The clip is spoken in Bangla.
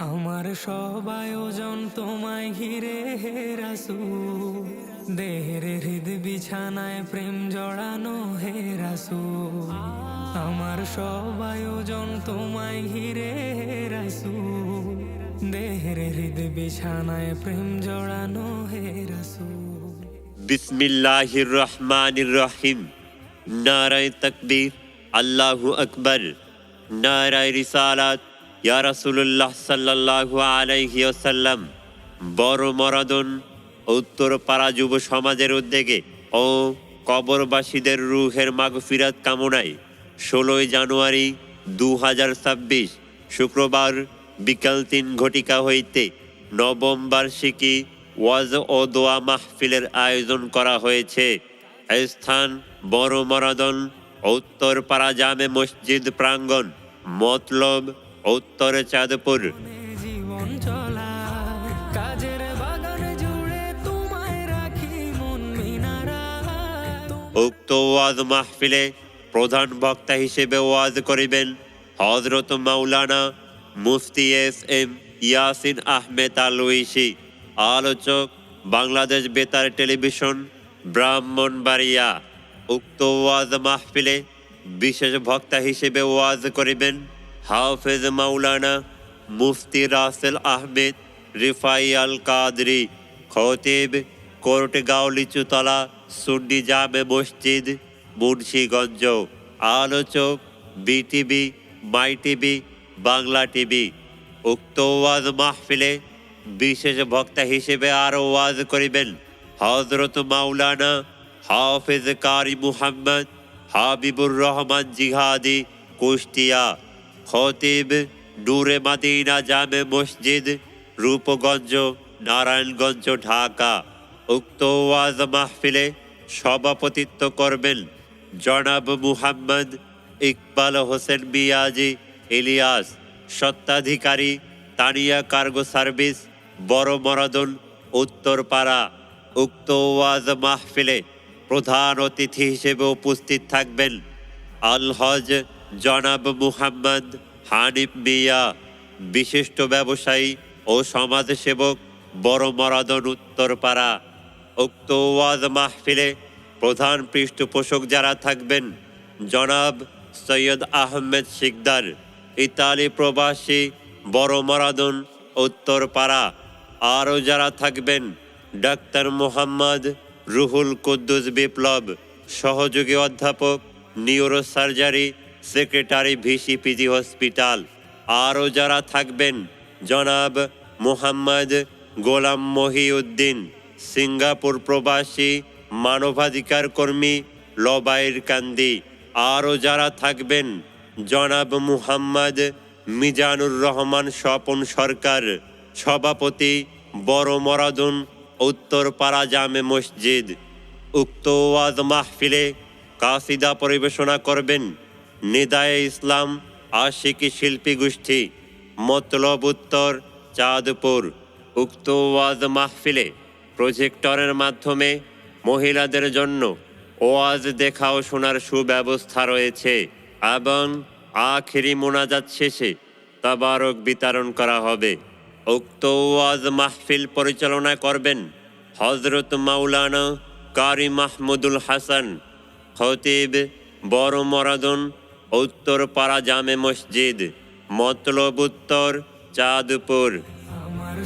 আমার সব আয়োজন তোমায় ঘিরে হে রাসূল। দেহের হৃদ বিছানায় প্রেম জড়ানো হে রাসূল। আমার সব আয়োজন তোমায় ঘিরে হে রাসূল। দেহের হৃদ বিছানায় প্রেম জড়ানো হে রাসূল। বিসমিল্লাহির রহমানির রহিম নারায় তকবীর, আল্লাহু আকবর। নারায় রিসালাত। ইয়া রাসূলুল্লাহ সাল্লাল্লাহু আলাইহি ওয়াসাল্লাম, বড় মরাদন উত্তর পাড়া যুব সমাজের উদ্যোগে ও কবরবাসীদের রুহের মাগফিরাত কামনায় ষোলোই জানুয়ারি দু হাজার ছাব্বিশ শুক্রবার বিকাল তিন ঘটিকা হইতে নবম বার্ষিকী ওয়াজ ও দোয়া মাহফিলের আয়োজন করা হয়েছে। স্থান বড় মরাদন উত্তরপাড়া জামে মসজিদ প্রাঙ্গণ, মতলব উত্তর চাঁদপুর। উক্ত ওয়াজ মাহফিলে প্রধান বক্তা হিসেবে ওয়াজ করিবেন হজরত মাওলানা মুফতি এস এম ইয়াসিন আহমেদ আলুইসি আলোচক, বাংলাদেশ বেতার টেলিভিশন, ব্রাহ্মণবাড়িয়া। উক্ত ওয়াজ মাহফিলে বিশেষ বক্তা হিসেবে ওয়াজ করিবেন হাফেজ মাওলানা মুফতি রাসেল আহমেদ রিফাই আল কাদরি খতিব কোর্টগাঁও লিচুতলা, সুন্নি জামে মসজিদ, মুন্সীগঞ্জ। আলোচক, BTV my TV Bangla TV. উক্ত ওয়াজ মাহফিলে বিশেষ বক্তা হিসেবে আরও ওয়াজ করিবেন হজরত মাওলানা হাফেজ কারি মুহাম্মদ হাবিবুর রহমান জিহাদি কুষ্টিয়া। খতিব নূরে মাদিনা জামে মসজিদ, রূপগঞ্জ, নারায়ণগঞ্জ, ঢাকা। উক্ত ওয়াজ মাহফিলে সভাপতিত্ব করবেন জনাব মুহাম্মদ ইকবাল হোসেন মিয়াজি ইলিয়াস সত্ত্বাধিকারী তানিয়া কার্গো সার্ভিস, বড় মরাদন, উত্তরপাড়া। উক্ত ওয়াজ মাহফিলে প্রধান অতিথি হিসেবে উপস্থিত থাকবেন আল হজ জনাব মুহাম্মদ হানিফ মিয়া, বিশিষ্ট ব্যবসায়ী ও সমাজসেবক, বড় মরাদন উত্তরপাড়া। উক্ত ওয়াজ মাহফিলে প্রধান পৃষ্ঠপোষক যারা থাকবেন, জনাব সৈয়দ আহমেদ শিকদার, ইতালি প্রবাসী, বড় মরাদন উত্তরপাড়া। আরও যারা থাকবেন, ডাক্তার মোহাম্মদ রুহুল কুদ্দুস বিপ্লব, সহযোগী অধ্যাপক নিউরো সেক্রেটারি ভিসিপিজি হসপিটাল। আরও যারা থাকবেন, জনাব মোহাম্মদ গোলাম মহিউদ্দিন, সিঙ্গাপুর প্রবাসী, মানবাধিকার কর্মী, লবাইর কান্দি। আরও যারা থাকবেন, জনাব মুহাম্মদ মিজানুর রহমান স্বপন সরকার, সভাপতি বড় মরাদুন, উত্তরপাড়া জামে মসজিদ। উক্ত ওয়াজ মাহফিলে কাসিদা পরিবেশনা করবেন। নিদায়ে ইসলাম, আশিকি শিল্পী গোষ্ঠী, মতলব উত্তর, চাঁদপুর। উক্ত ওয়াজ মাহফিলে প্রজেক্টরের মাধ্যমে মহিলাদের জন্য ওয়াজ দেখা ও শোনার সুব্যবস্থা রয়েছে এবং আখেরি মোনাজাত শেষে তাবারক বিতরণ করা হবে। উক্ত ওয়াজ মাহফিল পরিচালনা করবেন হজরত মাওলানা কারি মাহমুদুল হাসান, খতিব বড় মরাদন উত্তর পাড়া জামে মসজিদ মতলব উত্তর চাঁদপুর। আমার